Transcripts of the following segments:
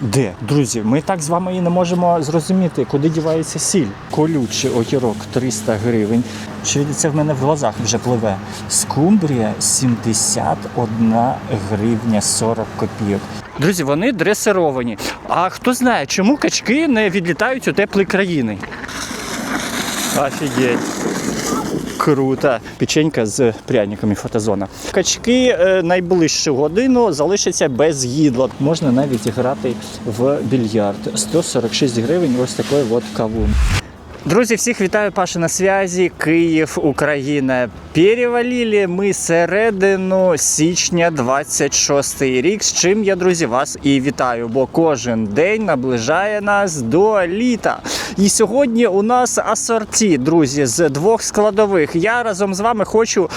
Де? Друзі, ми так з вами і не можемо зрозуміти, куди дівається сіль. Колючий огірок 300 гривень. Чи це в мене в глазах вже пливе. Скумбрія 71 гривня 40 копійок. Друзі, вони дресировані. А хто знає, чому качки не відлітають у теплі країни? Офігеть. Круто. Печенька з пряниками фотозона. Качки е, найближчу годину залишаться без їдла. Можна навіть грати в більярд. 146 гривень ось такий от кавун. Друзі, всіх вітаю, Паша на связі. Київ, Україна. Перевалили ми середину січня 26 рік. З чим я, друзі, вас і вітаю, бо кожен день наближає нас до літа. І сьогодні у нас асорті, друзі, з двох складових. Я разом з вами хочу.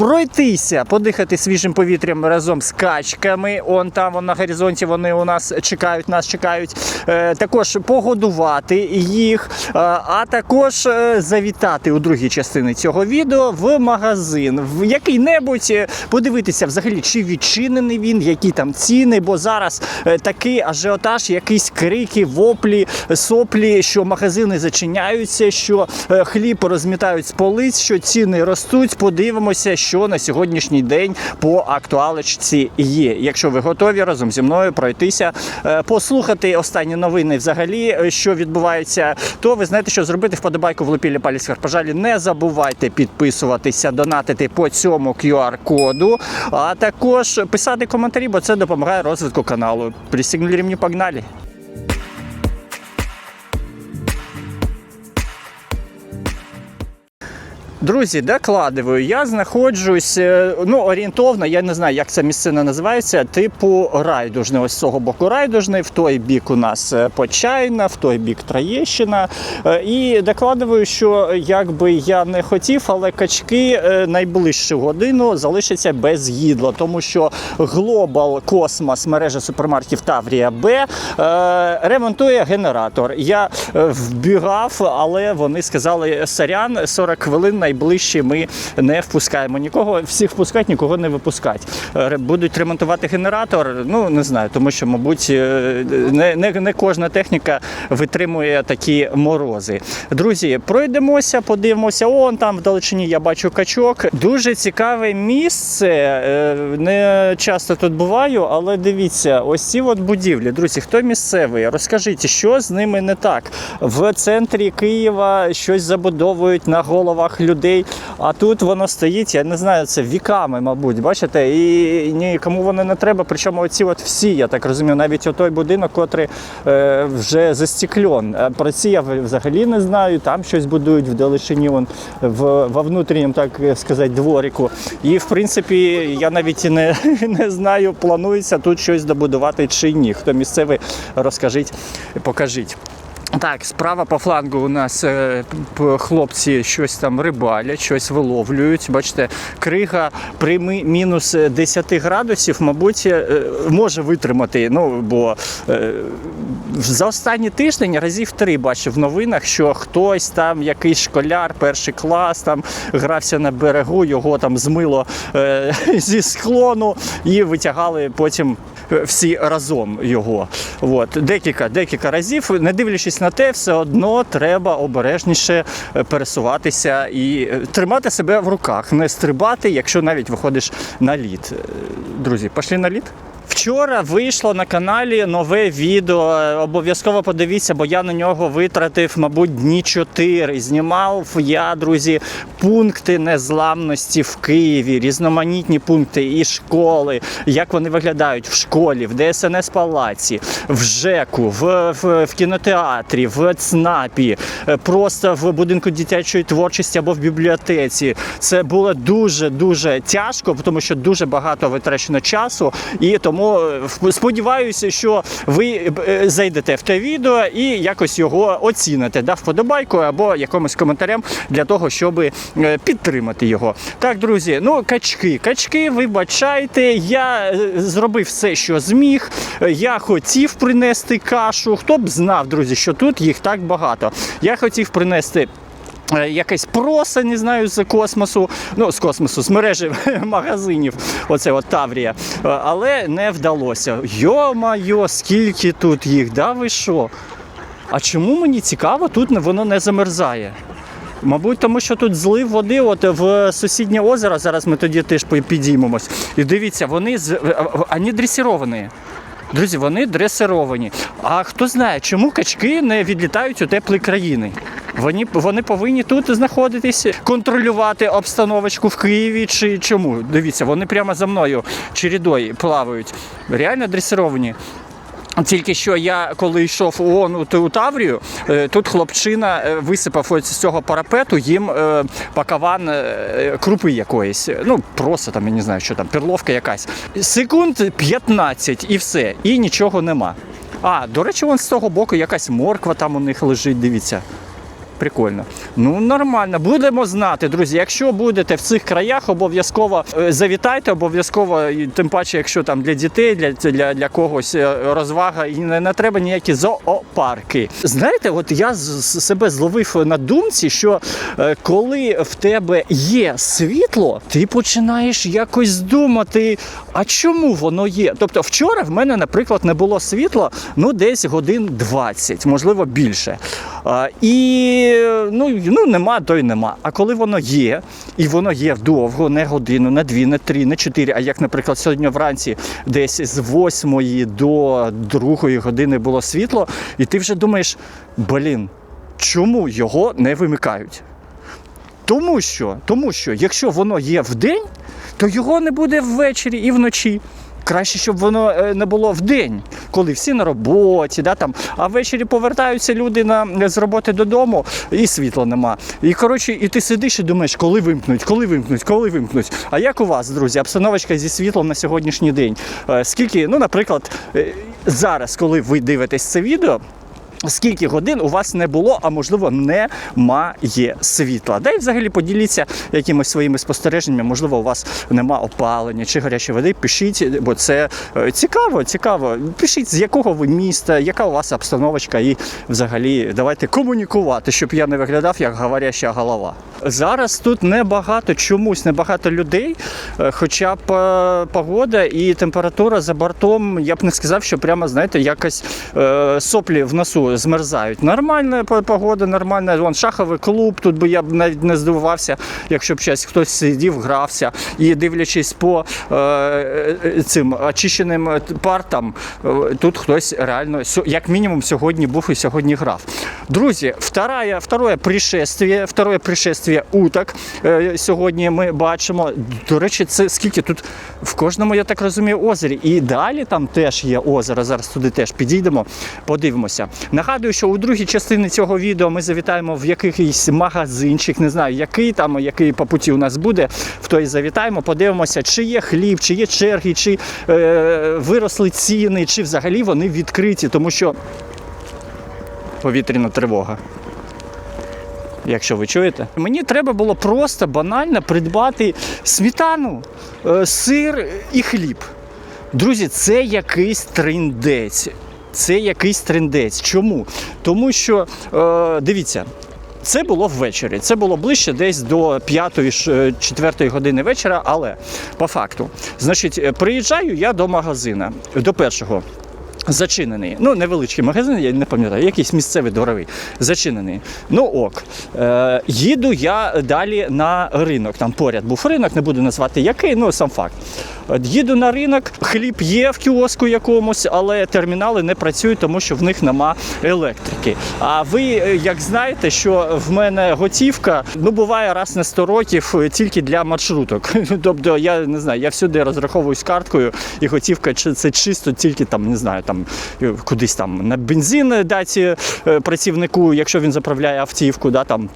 Пройтися, подихати свіжим повітрям разом з качками. Он там вон на горизонті вони у нас чекають, нас чекають. Е, також погодувати їх, е, а також е, завітати у другій частині цього відео в магазин, в який-небудь подивитися взагалі, чи відчинений він, які там ціни, бо зараз такий ажіотаж, якісь крики, воплі, соплі, що магазини зачиняються, що хліб розмітають з полиць, що ціни ростуть. Подивимося, що на сьогоднішній день по актуалочці є. Якщо ви готові разом зі мною пройтися, е, послухати останні новини, взагалі, е, що відбувається, то ви знаєте, що зробити вподобайку влепілі палець вверх. Пожалі, не забувайте підписуватися, донатити по цьому QR-коду, а також писати коментарі, бо це допомагає розвитку каналу. Пристігнули ремні, погнали! Друзі, докладываю, я знаходжусь е, ну, орієнтовно, я не знаю, як ця місцина називається, типу райдужний. Ось з цього боку райдужний, в той бік у нас е, Почайна, в той бік Троєщина. Е, І докладываю, що як би я не хотів, але качки найближчу годину залишаться без їдла, тому що Global Cosmos, мережа супермаркетів Таврія Б, ремонтує генератор. Я вбігав, але вони сказали сорян, 40 хвилин найближче ми не впускаємо нікого. Всіх впускати, нікого не випускати. Е, Будуть ремонтувати генератор. Ну не знаю, тому що, мабуть, е, не, не, не кожна техніка витримує такі морози. Друзі, пройдемося, подивимося. Он там вдалечині я бачу качок. Дуже цікаве місце. Е, Не часто тут буваю, але дивіться, ось ці от будівлі. Друзі, хто місцевий? Розкажіть, що з ними не так? В центрі Києва щось забудовують на головах людей. А тут воно стоїть, я не знаю, це віками, мабуть, бачите, і нікому воно не треба. Причому оці от всі, я так розумію, навіть отой будинок, котрий е, вже застеклен. Про ці я взагалі не знаю. Там щось будують в далечині, вон, в, во внутрішньому, так сказати, дворику. І в принципі, я навіть не, не знаю, планується тут щось добудувати чи ні. Хто місцевий, розкажіть, покажіть. Так, справа по флангу у нас е, хлопці щось там рибалять, щось виловлюють. Бачите, крига при мінус 10 градусів, мабуть, е, може витримати. Ну, бо е, за останні тиждень разів три бачив в новинах, що хтось там, якийсь школяр, перший клас, там грався на берегу, його там змило е, зі склону і витягали потім е, всі разом його. От. Декілька, декілька разів, не дивлячись на те, все одно треба обережніше е, пересуватися і е, тримати себе в руках, не стрибати, якщо навіть виходиш на лід. Е, Друзі, пішли на лід? Вчора вийшло на каналі нове відео. Обов'язково подивіться, бо я на нього витратив, мабуть, дні 4. Знімав я, друзі, пункти незламності в Києві, різноманітні пункти і школи, як вони виглядають в школі, в ДСНС палаці, в ЖЕКу, в, в, в кінотеатрі, в ЦНАПі, е, просто в будинку дитячої творчості або в бібліотеці. Це було дуже дуже тяжко, тому що дуже багато витрачено часу. І тому е, в- сподіваюся, що ви е, зайдете в те відео і якось його оціните, да, вподобайку або якимось коментарем для того, щоб е, підтримати його. Так, друзі, ну качки, качки, вибачайте, я е, зробив все, що зміг. Е, Я хотів принести кашу. Хто б знав, друзі, що тут їх так багато. Я хотів принести е, якесь проса, не знаю, з космосу, ну, з космосу, з мережі магазинів, оце от Таврія. Е, Але не вдалося. Йо-майо, скільки тут їх, да ви що? А чому мені цікаво, тут воно не замерзає? Мабуть, тому що тут злив води от в сусіднє озеро. Зараз ми тоді теж пі- підіймемось. І дивіться, вони вони дресіровані. Друзі, вони дресировані. А хто знає, чому качки не відлітають у теплі країни? Вони, вони повинні тут знаходитись, контролювати обстановочку в Києві чи чому? Дивіться, вони прямо за мною чередою плавають. Реально дресировані. Тільки що я коли йшов у ООН у, Таврію, е, тут хлопчина е, висипав ось з цього парапету їм е, пакаван крупи якоїсь. Ну просто там я не знаю, що там, перловка якась. Секунд 15 і все, і нічого нема. А, до речі, вон з того боку якась морква там у них лежить, дивіться. Прикольно. Ну нормально. Будемо знати, друзі. Якщо будете в цих краях, обов'язково е, завітайте, обов'язково, тим паче, якщо там для дітей, для, для, для когось е, розвага, і не, не треба ніякі зоопарки. Знаєте, от я себе зловив на думці, що е, коли в тебе є світло, ти починаєш якось думати, а чому воно є? Тобто, вчора в мене, наприклад, не було світла ну десь годин 20, можливо, більше. І ну, ну нема, то й нема. А коли воно є, і воно є довго, не годину, не дві, не три, не чотири. А як, наприклад, сьогодні вранці десь з восьмої до другої години було світло, і ти вже думаєш, блін, чому його не вимикають? Тому що, тому що, якщо воно є вдень, то його не буде ввечері і вночі. Краще, щоб воно е, не було в день, коли всі на роботі, да, там, а ввечері повертаються люди на, з роботи додому, і світла нема. І коротше, і ти сидиш і думаєш, коли вимкнуть, коли вимкнуть, коли вимкнуть. А як у вас, друзі, обстановочка зі світлом на сьогоднішній день? Е, Скільки, ну, наприклад, е, зараз, коли ви дивитесь це відео. Скільки годин у вас не було, а можливо немає світла. Да й взагалі поділіться якимись своїми спостереженнями. Можливо, у вас нема опалення чи гарячої води. Пишіть, бо це е, цікаво, цікаво. Пишіть, з якого ви міста, яка у вас обстановочка, і взагалі давайте комунікувати, щоб я не виглядав як говоряща голова. Зараз тут небагато чомусь небагато людей, е, хоча б е, погода і температура за бортом, я б не сказав, що прямо знаєте, якось е, соплі в носу змерзають. Нормальна погода, нормальна. Вон шаховий клуб. Тут би я б навіть не здивувався, якщо б щось хтось сидів, грався. І дивлячись по цим очищеним партам, тут хтось реально як мінімум сьогодні був і сьогодні грав. Друзі, второе, второе пришествие, второе пришествие уток е, сьогодні ми бачимо. До речі, це скільки тут в кожному, я так розумію, озері. І далі там теж є озеро. Зараз туди теж підійдемо, подивимося. Нагадую, що у другій частині цього відео ми завітаємо в якийсь магазинчик, не знаю, який там, який по путі у нас буде. В той завітаємо, подивимося, чи є хліб, чи є черги, чи е, виросли ціни, чи взагалі вони відкриті, тому що повітряна тривога. Якщо ви чуєте, мені треба було просто банально придбати сметану, е, сир і хліб. Друзі, це якийсь трендець. Це якийсь трендець. Чому? Тому що е, дивіться. Це було ввечері. Це було ближче десь до 5-4 години вечора, але по факту. Значить, е, приїжджаю я до магазина, до першого. Зачинений. Ну, невеличкий магазин, я не пам'ятаю, якийсь місцевий дворовий. Зачинений. Ну ок. Е, їду я далі на ринок. Там поряд був ринок, не буду назвати який, ну сам факт. Їду на ринок, хліб є в кіоску якомусь, але термінали не працюють, тому що в них нема електрики. А ви е, як знаєте, що в мене готівка ну буває раз на 100 років е, тільки для маршруток. Тобто я не знаю, я всюди розраховуюсь карткою, і готівка це чисто тільки там, не знаю, там е, кудись там на бензин дати працівнику, якщо він заправляє автівку, да там.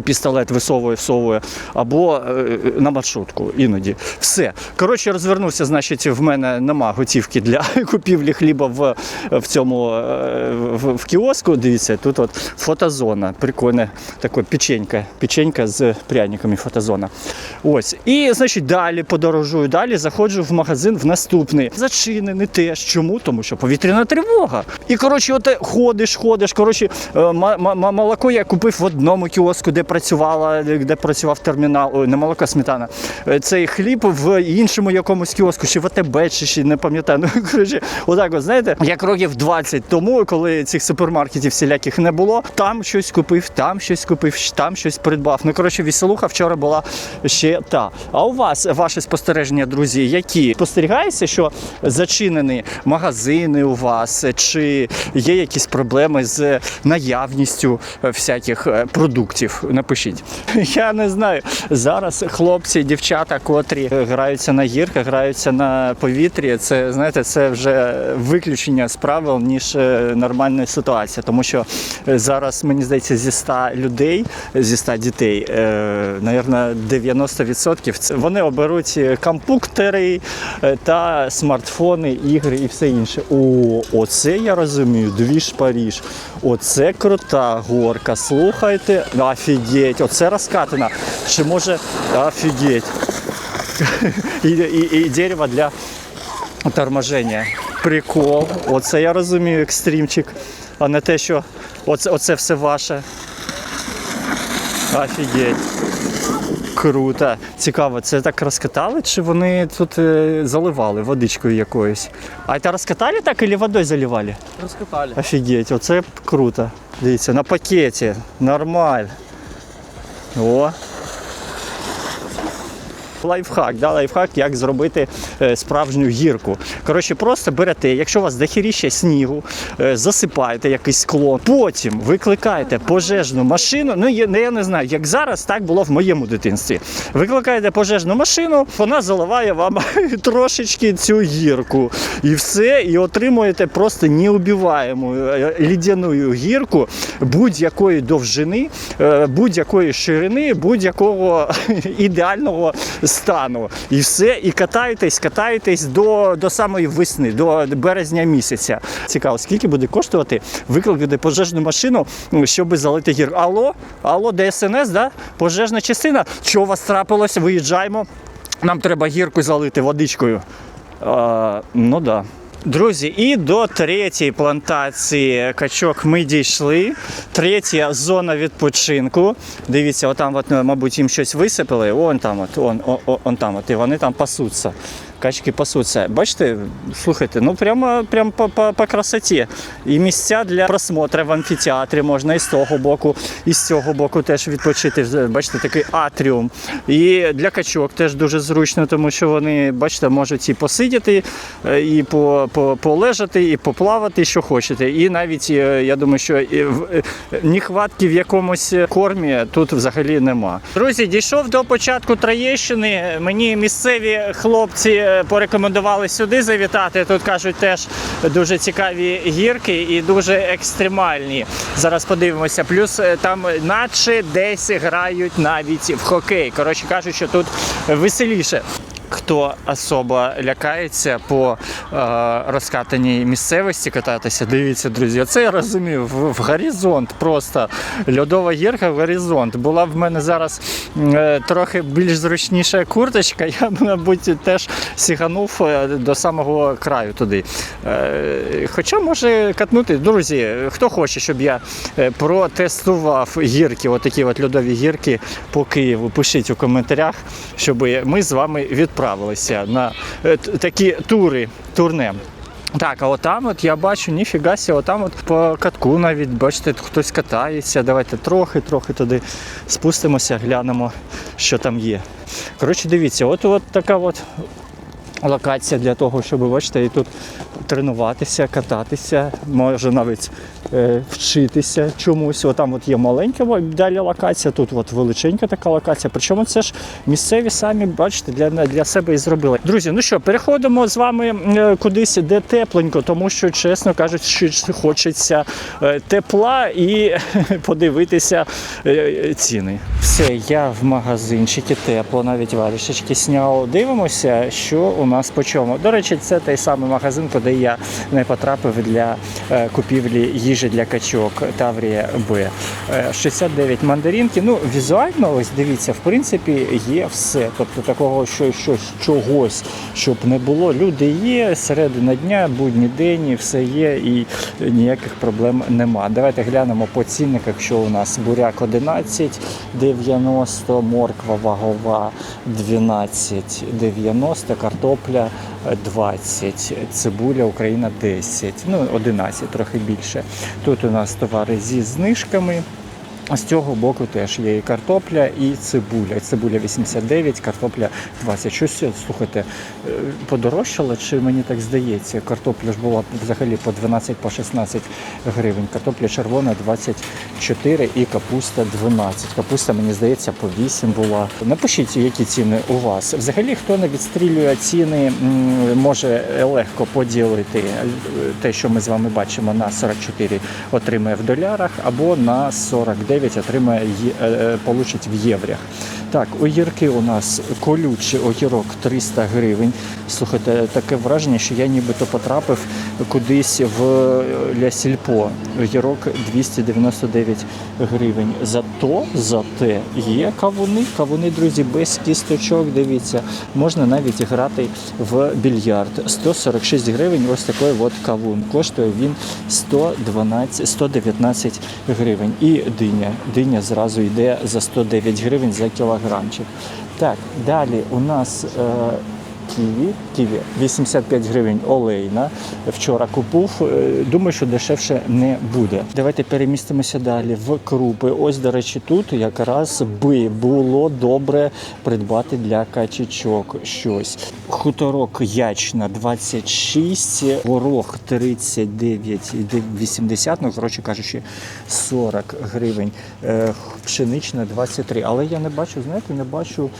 Пістолет висовує, всовує, або е, на маршрутку іноді. Все. Коротше, розвернувся, значить, в мене нема готівки для купівлі хліба в, в цьому е, в, в кіоску. Дивіться, тут от фотозона. Прикольна така печенька. Печенька з пряниками фотозона. Ось. І, значить, далі подорожую, далі заходжу в магазин в наступний. Зачинений теж. Чому? Тому що повітряна тривога. І коротше, от ходиш, ходиш. Коротше, е, молоко я купив в одному кіоску, де де працювала, де працював термінал, ой, не молоко, сметана. Е, Цей хліб в іншому якомусь кіоску, чи в АТБ, чи ще не пам'ятаю. Ну, коротше, отак, от, знаєте, як років 20 тому, коли цих супермаркетів всіляких не було, там щось купив, там щось купив, там щось придбав. Ну, коротше, веселуха вчора була ще та. А у вас ваші спостереження, друзі, які спостерігається, що зачинені магазини у вас, чи є якісь проблеми з наявністю е, всяких е, продуктів? Напишіть. Я не знаю. Зараз хлопці, дівчата, котрі граються на гірках, граються на повітрі. Це знаєте, це вже виключення з правил ніж е, нормальна ситуація, тому що е, зараз мені здається зі 100 людей, зі 100 дітей, е, навірно, 90% вони оберуть компуктери та смартфони, ігри і все інше. О, оце я розумію. Двіж Паріж. Оце крута горка. Слухайте, офігеть, оце розкатана. Чи може офігеть. І, і, і дерево для торможення. Прикол. Оце я розумію, екстримчик, а не те, що оце, оце все ваше. Офігеть. Круто. Цікаво, це так розкатали, чи вони тут е, заливали водичкою якоюсь? А це розкатали так і водою заливали? Розкатали. Офігеть, оце круто. Дивіться, на пакеті. Нормаль. О. Лайфхак, да, лайфхак, як зробити е, справжню гірку. Коротше, просто берете, якщо у вас дохіріще снігу, е, засипаєте якийсь склон, потім викликаєте пожежну машину. Ну, я, я не знаю, як зараз так було в моєму дитинстві. Викликаєте пожежну машину, вона заливає вам трошечки цю гірку. І все, і отримуєте просто неубиваєму е, лідяну гірку будь-якої довжини, будь-якої ширини, будь-якого ідеального стану. І все, і катаєтесь, катаєтесь до, до самої весни, до березня місяця. Цікаво, скільки буде коштувати викликати пожежну машину, ну, щоб залити гірку. Алло, алло, ДСНС, да? пожежна частина. Що у вас трапилось? Виїжджаємо. Нам треба гірку залити водичкою. А, ну так. Да. Друзі, і до третьої плантації качок ми дійшли. Третя зона відпочинку. Дивіться, отам, от, мабуть, їм щось висипали. Вон там, от, он, о, о, он там, от, і вони там пасуться. Качки пасуться. Бачите, слухайте, ну прямо, прямо по, по, по красоті. І місця для просмотру в амфітеатрі можна і з того боку, і з цього боку теж відпочити. Бачите, такий атріум. І для качок теж дуже зручно, тому що вони, бачите, можуть і посидіти, е, і по, по, полежати, і поплавати, що хочете. І навіть е, я думаю, що і в- е, нехватки в якомусь кормі тут взагалі нема. Друзі, дійшов до початку Троєщини. Мені місцеві хлопці е, порекомендували сюди завітати. Тут кажуть, теж дуже цікаві гірки і дуже екстремальні. Зараз подивимося. Плюс е, там, наче десь грають навіть в хокей. Коротше кажуть, що тут веселіше. Хто особо лякається по е, розкатаній місцевості кататися, дивіться, друзі, оце я розумію. В, в горизонт просто льодова гірка в горизонт. Була в мене зараз е, трохи більш зручніша курточка. Я б, мабуть, теж сіганув е, до самого краю туди. Е, хоча може катнути, друзі, хто хоче, щоб я е, протестував гірки, отакі от льодові гірки по Києву, пишіть у коментарях, щоб ми з вами відправилися на е, такі тури, турне. Так, а отам от я бачу, ніфіга сі, отам от по катку навіть, бачите, хтось катається. Давайте трохи-трохи туди спустимося, глянемо, що там є. Коротше, дивіться, от, от така от локація для того, щоб бачите, і тут тренуватися, кататися, може навіть вчитися чомусь. Отам от є маленька далі локація, тут от величенька така локація. Причому це ж місцеві самі, бачите, для, для себе і зробили. Друзі, ну що, переходимо з вами е, кудись, де тепленько, тому що, чесно кажучи, хочеться е, тепла і подивитися е, ціни. Все, я в магазинчикі тепло, навіть варішечки сняв. Дивимося, що у нас по чому. До речі, це той самий магазин, куди я не потрапив для е, купівлі їжі для качок Таврія Б. Е, 69 мандаринки. Ну, візуально, ось дивіться, в принципі, є все. Тобто такого, що щось чогось, щоб не було. Люди є, середина дня, будній день, все є і ніяких проблем нема. Давайте глянемо по цінниках, що у нас буряк 11,90, морква вагова 12,90, картопля 20, цибуля Україна 10, ну 11, трохи більше. Тут у нас товари зі знижками. З цього боку теж є і картопля, і цибуля. Цибуля 89, картопля 20. Щось, слухайте, е, подорожчало, чи мені так здається? Картопля ж була взагалі по 12 по 16 гривень. Картопля червона 24 і капуста 12. Капуста, мені здається, по 8 була. Напишіть, які ціни у вас. Взагалі, хто не відстрілює ціни, може легко поділити е, те, що ми з вами бачимо на 44 отримає в долярах, або на 49 отримає є- е, е, получить в єврях. Так, огірки у нас колючий огірок 300 гривень. Слухайте, таке враження, що я нібито потрапив кудись в е, Ля Сільпо. Огірок 299 гривень. Зато, зате є кавуни. Кавуни, друзі, без кісточок. Дивіться, можна навіть грати в більярд. 146 гривень. Ось такий от кавун. Коштує він 112, 119 гривень. І диня. Диня зразу йде за 109 гривень за кілограмчик. Так, далі у нас. Е, Ківі, ківі 85 гривень олейна. Вчора купив. Е, Думаю, що дешевше не буде. Давайте перемістимося далі в крупи. Ось, до речі, тут якраз би було добре придбати для качечок щось. Хуторок ячна 26, горох 39,80, ну, коротше кажучи, 40 гривень. Е, Пшенична 23. Але я не бачу, знаєте, не бачу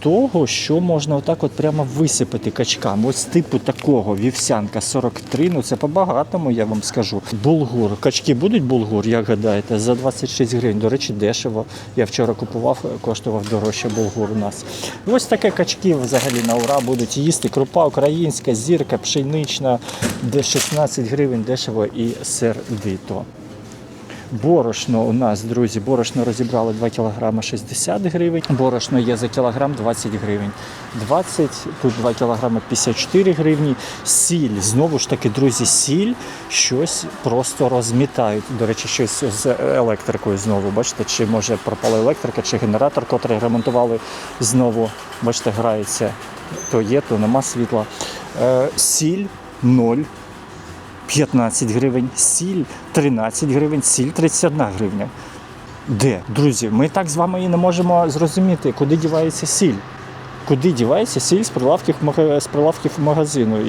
того, що можна отак от прямо висипати качкам. Ось типу такого вівсянка 43, ну це по-багатому, я вам скажу. Булгур. Качки будуть булгур, як гадаєте, за 26 гривень. До речі, дешево. Я вчора купував, коштував дорожче булгур у нас. Ось таке качки взагалі на ура будуть їсти. Крупа українська, зірка, пшенична, де 16 гривень дешево і сердито. Борошно у нас, друзі, борошно розібрали 2 кг 60 гривень. Борошно є за кілограм 20 гривень. 20, тут 2 кг 54 гривні. Сіль, знову ж таки, друзі, сіль щось просто розмітають. До речі, щось з електрикою знову. Бачите, чи може пропала електрика, чи генератор, котрий ремонтували знову. Бачите, грається. То є, то нема світла. Е, сіль 0. 15 гривень, сіль 13 гривень, сіль 31 гривня. Де, друзі, ми так з вами і не можемо зрозуміти, куди дівається сіль. Куди дівається сіль з прилавків, з прилавків магазину?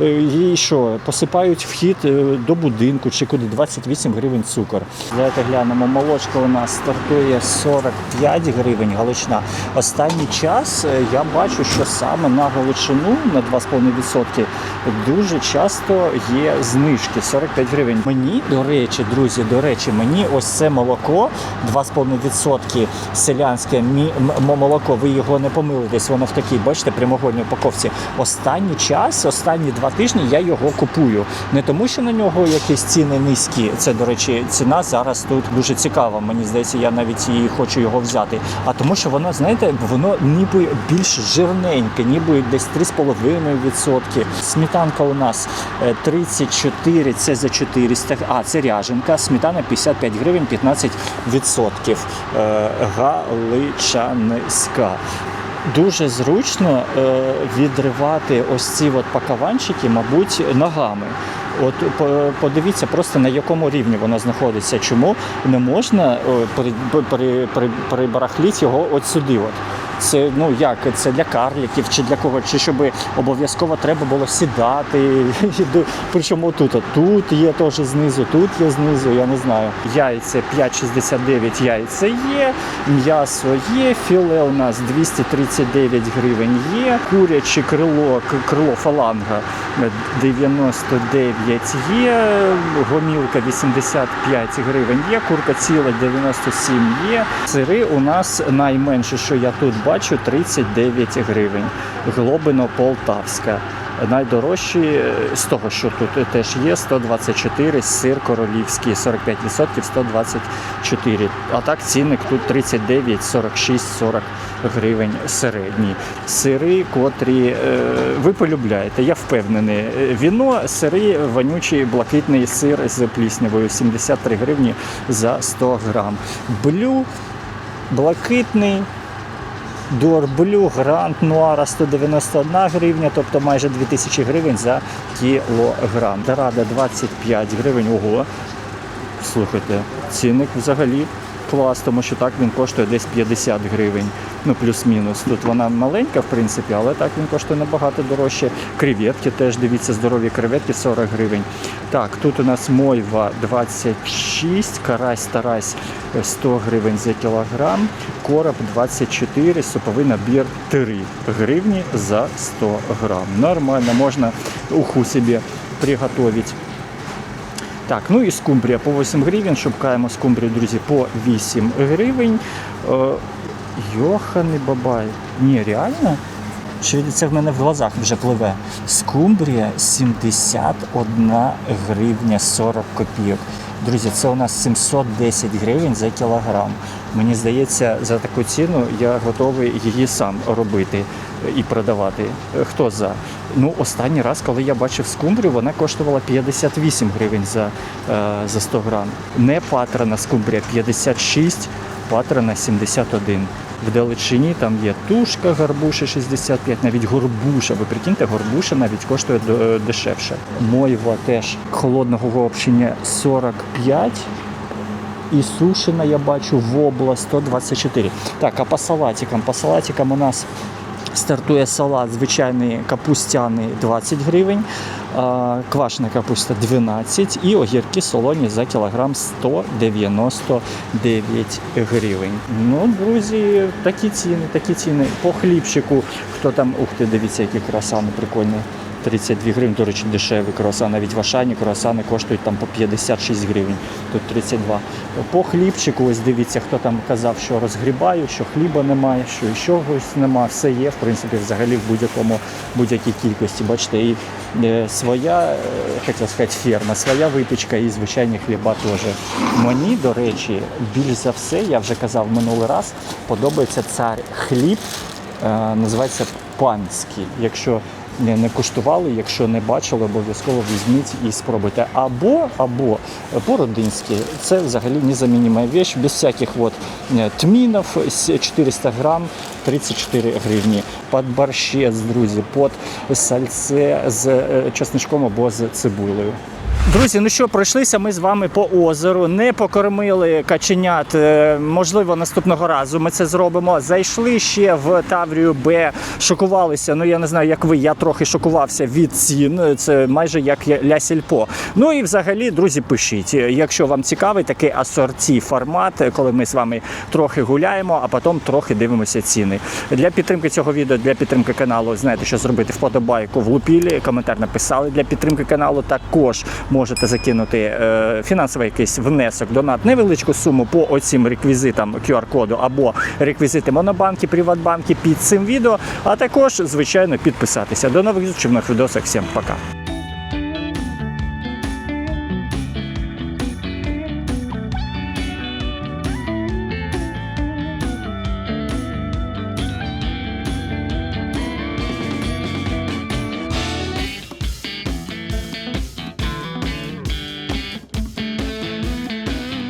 Її, е, що, посипають вхід е, до будинку чи куди 28 гривень цукор. Давайте глянемо, молочка у нас стартує 45 гривень галична. Останній час е, я бачу, що саме на галичину на 2,5% дуже часто є знижки 45 гривень. Мені, до речі, друзі, до речі, мені ось це молоко 2,5% селянське молоко. Ви його не помилитесь, воно в такій, бачите, прямогольній упаковці. Останній час, останні два тижні я його купую. Не тому, що на нього якісь ціни низькі. Це, до речі, ціна зараз тут дуже цікава. Мені здається, я навіть і хочу його взяти. А тому, що воно, знаєте, воно ніби більш жирненьке, ніби десь 3,5%. Сметанка у нас е, 34, це за 400, а це ряженка. Сметана 55 гривень, 15%. Е, Галичанська. Дуже зручно е, відривати ось ці от пакаванчики, мабуть, ногами. От по- подивіться просто на якому рівні воно знаходиться. Чому не можна о, при, при, при, прибарахліть його от сюди. От. Це ну як це для карліків чи для кого, чи щоб обов'язково треба було сідати. Причому тут, тут є теж знизу, тут є знизу, я не знаю. Яйця 5,69 яйця є, м'ясо є, філе у нас 239 гривень є, куряче крило, крило фаланга е, 99 є, гомілка 85 гривень є, курка ціла 97 є. Сири у нас найменше, що я тут бачу, 39 гривень. Глобино Полтавська. Найдорожчі е, з того, що тут теж є, 124, сир королівський, 45%, 124. А так цінник тут 39, 46, 40 гривень середній. Сири, котрі е, ви полюбляєте, я впевнений. Е, Віно, сири, вонючий блакитний сир з пліснявою, 73 гривні за 100 грам. Блю, блакитний, Дорблю Гранд Нуара 191 гривня, тобто майже 2000 гривень за кілограм. Дорада 25 гривень. Ого. Слухайте, цінник взагалі клас, тому що так він коштує десь 50 гривень. Ну, плюс-мінус. Тут вона маленька, в принципі, але так він коштує набагато дорожче. Креветки теж дивіться, здорові креветки 40 гривень. Так, тут у нас мойва 26, карась тарась 100 гривень за кілограм, короб 24, суповий набір 3 гривні за 100 грам. Нормально, можна уху собі приготовить. Так, ну і скумбрія по 8 гривень. Шукаємо скумбрію, друзі, по 8 гривень. Е, Йоханий бабай. Ні, реально? Що це в мене в глазах вже пливе. Скумбрія 71 гривня 40 копійок. Друзі, це у нас 710 гривень за кілограм. Мені здається, за таку ціну я готовий її сам робити і продавати. Е, Хто за? Ну, останній раз, коли я бачив скумбрію, вона коштувала 58 гривень за, е, за 100 грам. Не патрана скумбрія 56, патрана 71. В Далечині там є тушка, горбуша 65, навіть горбуша. Ви прикиньте, горбуша навіть коштує е, дешевше. Мойва теж холодного копчення 45. І сушена я бачу вобла 124. Так, а по салатикам? По салатикам у нас стартує салат звичайний капустяний 20 гривень, квашна капуста 12 і огірки солоні за кілограм 199 гривень. Ну, друзі, такі ціни, такі ціни. По хлібчику, хто там, ух ти, дивіться, які красани прикольні. 32 гривень, до речі, дешеві круасани, навіть в Ашані круасани коштують там по 56 гривень, тут 32. По хлібчику, ось дивіться, хто там казав, що розгрібаю, що хліба немає, що чогось немає, все є, в принципі, взагалі в будь-якому будь-якій кількості. Бачите, і е, своя, е, хотів сказати, ферма, своя випічка і звичайні хліба теж. Мені, до речі, більш за все, я вже казав минулий раз, подобається цар хліб, е, називається панський. Якщо не, не куштували, якщо не бачили, обов'язково візьміть і спробуйте. Або, або по-родинськи. Це взагалі незамінима віч, без всяких от е, тмінів, с- 400 грам, 34 гривні. Под борщець, друзі, под сальце з е, чесничком або з цибулею. Друзі, ну що, пройшлися ми з вами по озеру, не покормили каченят. е, Можливо, наступного разу ми це зробимо. Зайшли ще в Таврію Б, шокувалися. Ну я не знаю, як ви. Я трохи шокувався від цін. Це майже як ля сільпо. Ну і взагалі, друзі, пишіть, якщо вам цікавий такий асорті формат, коли ми з вами трохи гуляємо, а потім трохи дивимося ціни. Для підтримки цього відео, для підтримки каналу, знаєте, що зробити вподобайку влупілі, коментар написали. Для підтримки каналу також можете закинути е, фінансовий якийсь внесок, донат, невеличку суму по оцім реквізитам QR-коду або реквізити Монобанки, Приватбанки під цим відео, а також, звичайно, підписатися. До нових зустрічей в нових відосах. Всім пока.